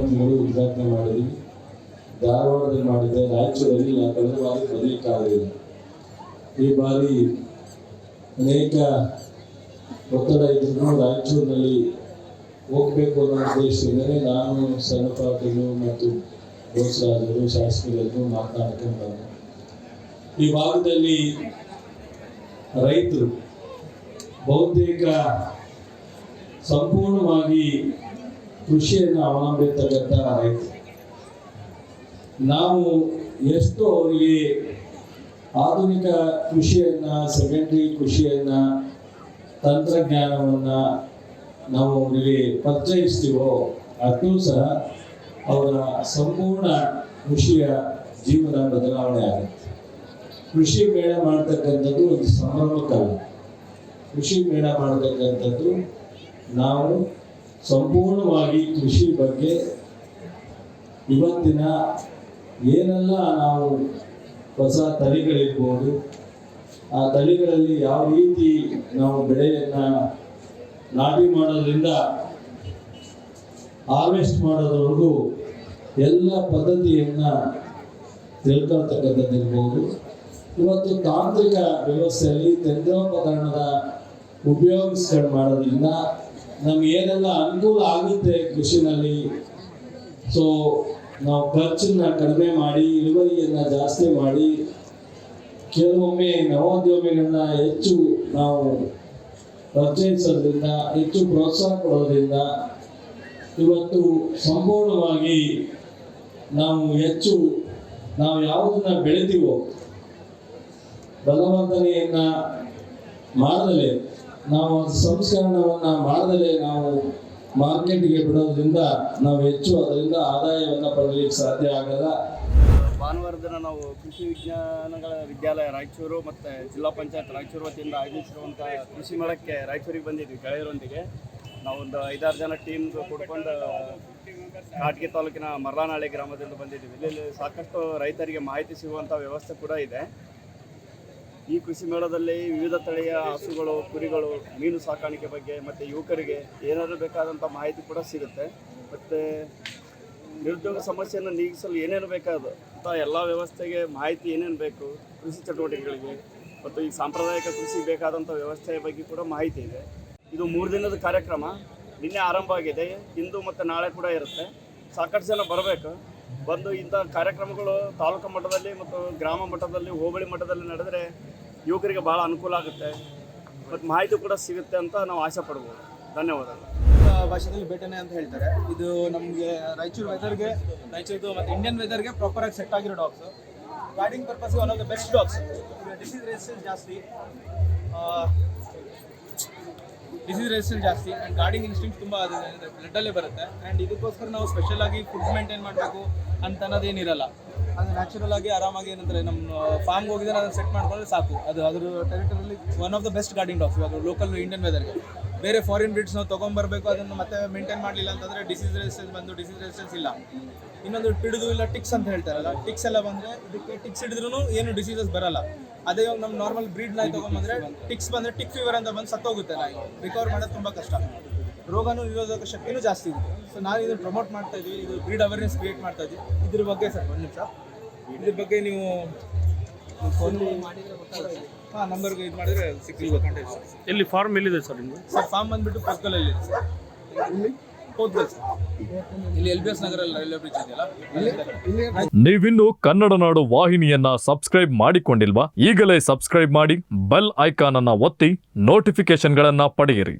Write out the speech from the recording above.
ತಿಂಗಳು ಉದ್ಘಾಟನೆ ಮಾಡಿದ್ವಿ. ಧಾರವಾಡದಲ್ಲಿ ಮಾಡಿದ್ದೆ ರಾಯಚೂರಲ್ಲಿ ಕಳೆದ ಬಾರಿ ಬರಲಿಕ್ಕಾಗಲಿಲ್ಲ ಈ ಬಾರಿ ಅನೇಕ ಒತ್ತಡ ಇದ್ರೂ ರಾಯಚೂರಿನಲ್ಲಿ ಹೋಗ್ಬೇಕು ಅನ್ನೋ ಉದ್ದೇಶದಿಂದಲೇ ನಾನು ಸಣ್ಣ ಪಾಟೀಲು ಮತ್ತು ಬೋಸರಾಜರು ಶಾಸಕರೆಲ್ಲರೂ ಮಾತನಾಡ್ಕೊಂಡು ಈ ಭಾಗದಲ್ಲಿ ರೈತರು ಬಹುತೇಕ ಸಂಪೂರ್ಣವಾಗಿ ಕೃಷಿಯನ್ನು ಅವಲಂಬಿತಕ್ಕಂಥ ರೈತರು. ನಾವು ಎಷ್ಟು ಅವರಿಗೆ ಆಧುನಿಕ ಕೃಷಿಯನ್ನು, ಸೆಕೆಂಡ್ರಿ ಕೃಷಿಯನ್ನು, ತಂತ್ರಜ್ಞಾನವನ್ನು ನಾವು ಅವರಿಗೆ ಪರಿಚಯಿಸ್ತೀವೋ ಅದು ಸಹ ಅವರ ಸಂಪೂರ್ಣ ಕೃಷಿಯ ಜೀವನ ಬದಲಾವಣೆ ಆಗುತ್ತೆ. ಕೃಷಿ ಮೇಳ ಮಾಡ್ತಕ್ಕಂಥದ್ದು ಒಂದು ಸಂಭ್ರಮಕ್ಕಲ್ಲ. ಕೃಷಿ ಮೇಳ ಮಾಡ್ತಕ್ಕಂಥದ್ದು ನಾವು ಸಂಪೂರ್ಣವಾಗಿ ಕೃಷಿ ಬಗ್ಗೆ ಇವತ್ತಿನ ಏನೆಲ್ಲ ನಾವು ಹೊಸ ತಳಿಗಳಿರ್ಬೋದು, ಆ ತಳಿಗಳಲ್ಲಿ ಯಾವ ರೀತಿ ನಾವು ಬೆಳೆಯನ್ನ ನಾಟಿ ಮಾಡೋದ್ರಿಂದ ಹಾರ್ವೆಸ್ಟ್ ಮಾಡೋದ್ರವರೆಗೂ ಎಲ್ಲ ಪದ್ಧತಿಯನ್ನ ತಿಳ್ಕೊಳ್ತಕ್ಕಂಥದ್ದಿರ್ಬೋದು. ಇವತ್ತು ತಾಂತ್ರಿಕ ವ್ಯವಸ್ಥೆಯಲ್ಲಿ ತಂತ್ರೋಪಕರಣದ ಉಪಯೋಗಿಸ್ಕೊಂಡು ಮಾಡೋದ್ರಿಂದ ನಮ್ಗೆ ಏನೆಲ್ಲ ಅನುಕೂಲ ಆಗುತ್ತೆ ಕೃಷಿನಲ್ಲಿ. ಸೊ ನಾವು ಖರ್ಚನ್ನ ಕಡಿಮೆ ಮಾಡಿ, ಇಳುವರಿಯನ್ನ ಜಾಸ್ತಿ ಮಾಡಿ, ಕೆಲವೊಮ್ಮೆ ನವೋದ್ಯಮಿಗಳನ್ನ ಹೆಚ್ಚು ನಾವು ಪರಿಚಯಿಸೋದ್ರಿಂದ ಹೆಚ್ಚು ಪ್ರೋತ್ಸಾಹ ಕೊಡೋದ್ರಿಂದ ಇವತ್ತು ಸಂಪೂರ್ಣವಾಗಿ ನಾವು ಹೆಚ್ಚು, ನಾವು ಯಾವುದನ್ನ ಬೆಳಿತೀವೋ ಬಲವರ್ಧನೆಯನ್ನ ಮಾಡದಲೇ ನಾವು ಸಂಸ್ಕರಣವನ್ನು ಮಾಡದಲೇ ನಾವು ಮಾರ್ಕೆಟ್ಗೆ ಬಿಡೋದ್ರಿಂದ ನಾವು ಹೆಚ್ಚು ಅದರಿಂದ ಆದಾಯವನ್ನು ಪಡೆಯಲಿಕ್ಕೆ ಸಾಧ್ಯ ಆಗಲ್ಲ. ಭಾನುವಾರ ದಿನ ನಾವು ಕೃಷಿ ವಿಜ್ಞಾನಗಳ ವಿದ್ಯಾಲಯ ರಾಯಚೂರು ಮತ್ತು ಜಿಲ್ಲಾ ಪಂಚಾಯತ್ ರಾಯಚೂರು ವತಿಯಿಂದ ಆಯೋಜಿಸಿರುವಂಥ ಕೃಷಿ ಮೇಳಕ್ಕೆ ರಾಯಚೂರಿಗೆ ಬಂದಿದ್ವಿ ಗೆಳೆಯರೊಂದಿಗೆ. ನಾವೊಂದು ಐದಾರು ಜನ ಟೀಮ್ ಕೂಡ್ಕೊಂಡು ಕಾಟಗಿ ತಾಲೂಕಿನ ಮರಳಾನಹಳ್ಳಿ ಗ್ರಾಮದಿಂದ ಬಂದಿದ್ದೀವಿ ಇಲ್ಲಿ ಸಾಕಷ್ಟು ರೈತರಿಗೆ ಮಾಹಿತಿ ಸಿಗುವಂಥ ವ್ಯವಸ್ಥೆ ಕೂಡ ಇದೆ. ಈ ಕೃಷಿ ಮೇಳದಲ್ಲಿ ವಿವಿಧ ತಳಿಯ ಹಸುಗಳು, ಕುರಿಗಳು, ಮೀನು ಸಾಕಾಣಿಕೆ ಬಗ್ಗೆ ಮತ್ತು ಯುವಕರಿಗೆ ಏನಾದರೂ ಬೇಕಾದಂಥ ಮಾಹಿತಿ ಕೂಡ ಸಿಗುತ್ತೆ. ಮತ್ತು ನಿರುದ್ಯೋಗ ಸಮಸ್ಯೆಯನ್ನು ನೀಗಿಸಲು ಏನೇನು ಬೇಕಾದ ಅಂತ ಎಲ್ಲ ವ್ಯವಸ್ಥೆಗೆ ಮಾಹಿತಿ ಏನೇನು ಬೇಕು, ಕೃಷಿ ಚಟುವಟಿಕೆಗಳಿಗೆ, ಮತ್ತು ಈ ಸಾಂಪ್ರದಾಯಿಕ ಕೃಷಿ ಬೇಕಾದಂಥ ವ್ಯವಸ್ಥೆಯ ಬಗ್ಗೆ ಕೂಡ ಮಾಹಿತಿ ಇದೆ. ಇದು ಮೂರು ದಿನದ ಕಾರ್ಯಕ್ರಮ. ನಿನ್ನೆ ಆರಂಭ ಆಗಿದೆ. ಇಂದು ಮತ್ತು ನಾಳೆ ಕೂಡ ಇರುತ್ತೆ. ಸಾಕಷ್ಟು ಜನ ಬರಬೇಕು. ಬಂದು ಇಂಥ ಕಾರ್ಯಕ್ರಮಗಳು ತಾಲೂಕು ಮಟ್ಟದಲ್ಲಿ ಮತ್ತು ಗ್ರಾಮ ಮಟ್ಟದಲ್ಲಿ, ಹೋಬಳಿ ಮಟ್ಟದಲ್ಲಿ ನಡೆದರೆ ಯುವಕರಿಗೆ ಭಾಳ ಅನುಕೂಲ ಆಗುತ್ತೆ. ಮತ್ತು ಮಾಹಿತಿ ಕೂಡ ಸಿಗುತ್ತೆ ಅಂತ ನಾವು ಆಸೆ ಪಡ್ಬೋದು. ಧನ್ಯವಾದಗಳು ಭಾಷೆಯಲ್ಲಿ ಬೇಟನೆ ಅಂತ ಹೇಳ್ತಾರೆ. ಇದು ನಮಗೆ ರಾಯಚೂರು ವೆದರ್ಗೆ ರಾಯಚೂರು ಮತ್ತು ಇಂಡಿಯನ್ ವೆದರ್ಗೆ ಪ್ರಾಪರ್ ಆಗಿ ಸೆಟ್ ಆಗಿರೋ dogs guarding purpose one of the best dogs disease resistance ಜಾಸ್ತಿ. ಡಿಸೀಸ್ ರೆಸಿಸ್ಟೆನ್ಸ್ ಜಾಸ್ತಿ ಆ್ಯಂಡ್ ಗಾರ್ಡಿಂಗ್ ಇನ್ಸ್ಟಿಂಕ್ಟ್ ತುಂಬ ಅದು ಬ್ಲಡ್ಡಲ್ಲೇ ಬರುತ್ತೆ. ಆ್ಯಂಡ್ ಇದಕ್ಕೋಸ್ಕರ ನಾವು ಸ್ಪೆಷಲ್ ಆಗಿ ಫುಡ್ ಮೇಂಟೈನ್ ಮಾಡಬೇಕು ಅಂತ ಅನ್ನೋದೇನಿರಲ್ಲ. ಅದು ನ್ಯಾಚುರಲ್ ಆಗಿ ಆರಾಮಾಗಿ ಏನಂದ್ರೆ ನಮ್ಮ ಫಾರ್ಮ್ಗೆ ಹೋಗಿದ್ರೆ ಅದನ್ನು ಸೆಟ್ ಮಾಡ್ಕೊಂಡ್ರೆ ಸಾಕು. ಅದು ಅದ್ರ ಟೆರಿಟರಿಲಿ one of the best guarding dogs ಇವಾಗ ಲೋಕಲ್ ಇಂಡಿಯನ್ ವೆದರ್ಗೆ ಬೇರೆ ಫಾರಿನ್ ಬ್ರೀಡ್ಸ್ ನಾವು ತೊಗೊಂಬರ್ಬೇಕು ಅದನ್ನು ಮತ್ತೆ ಮೇಂಟೈನ್ ಮಾಡಲಿಲ್ಲ ಅಂತಂದರೆ ಡಿಸೀಸ್ ರೆಸಿಸ್ಟೆನ್ಸ್ ಬಂದು ಡಿಸೀಸ್ ರೆಸಿಸ್ಟೆನ್ಸ್ ಇಲ್ಲ. ಇನ್ನೊಂದು ಪಿಡಿದು ಇಲ್ಲ ಟಿಕ್ಸ್ ಅಂತ ಹೇಳ್ತಾರಲ್ಲ ಟಿಕ್ಸ್ ಎಲ್ಲ ಬಂದರೆ ಇದಕ್ಕೆ ಟಿಕ್ಸ್ ಹಿಡಿದ್ರೂ ಏನು ಡಿಸೀಸಸ್ ಬರಲ್ಲ. ಅದೇ ಇವಾಗ ನಮ್ಮ ನಾರ್ಮಲ್ ಬ್ರೀಡ್ ನಾಯಿ ತೊಗೊಂಬಂದ್ರೆ ಟಿಕ್ಸ್ ಬಂದರೆ ಟಿಕ್ ಫೀವರ್ ಅಂತ ಬಂದು ಸತ್ತೋಗುತ್ತೆ ನಾಯಿ. ರಿಕವರ್ ಮಾಡೋದು ತುಂಬ ಕಷ್ಟ. ರೋಗನೂ ನಿರೋಧಕ ಶಕ್ತಿನೂ ಜಾಸ್ತಿ ಇದೆ. ಸೊ ನಾನು ಇದನ್ನು ಪ್ರಮೋಟ್ ಮಾಡ್ತಾ ಇದ್ದೀವಿ ಇದು ಬ್ರೀಡ್ ಅವೇರ್ನೆಸ್ ಕ್ರಿಯೇಟ್ ಮಾಡ್ತಾ ಇದ್ದೀವಿ ಇದ್ರ ಬಗ್ಗೆ ಸರ್ ಒಂದು ನಿಮಿಷ. ಇದ್ರ ಬಗ್ಗೆ ನೀವು ಫೋನ್ ಹಾಂ ನಂಬರ್ಗೆ ಇದು ಮಾಡಿದ್ರೆ ಸಿಕ್ಕಿಲ್ಲ ಕಾಂಟ್ಯಾಕ್ಟ್ ಸರ್. ಎಲ್ಲಿ ಫಾರ್ಮ್ ಎಲ್ಲಿದೆ ಸರ್ ನಿಮ್ದು? ಸರ್ ಫಾರ್ಮ್ ಬಂದ್ಬಿಟ್ಟು ಪಕ್ಕದಲ್ಲಿ ಇದೆ ಸರ್. ಇಲ್ಲಿ ನೀವಿನ್ನು ಕನ್ನಡ ನಾಡು ವಾಹಿನಿಯನ್ನ ಸಬ್ಸ್ಕ್ರೈಬ್ ಮಾಡಿಕೊಂಡಿಲ್ವಾ? ಈಗಲೇ ಸಬ್ಸ್ಕ್ರೈಬ್ ಮಾಡಿ ಬೆಲ್ ಐಕಾನ್ ಅನ್ನ ಒತ್ತಿ ನೋಟಿಫಿಕೇಶನ್ಗಳನ್ನ ಪಡೆಯಿರಿ.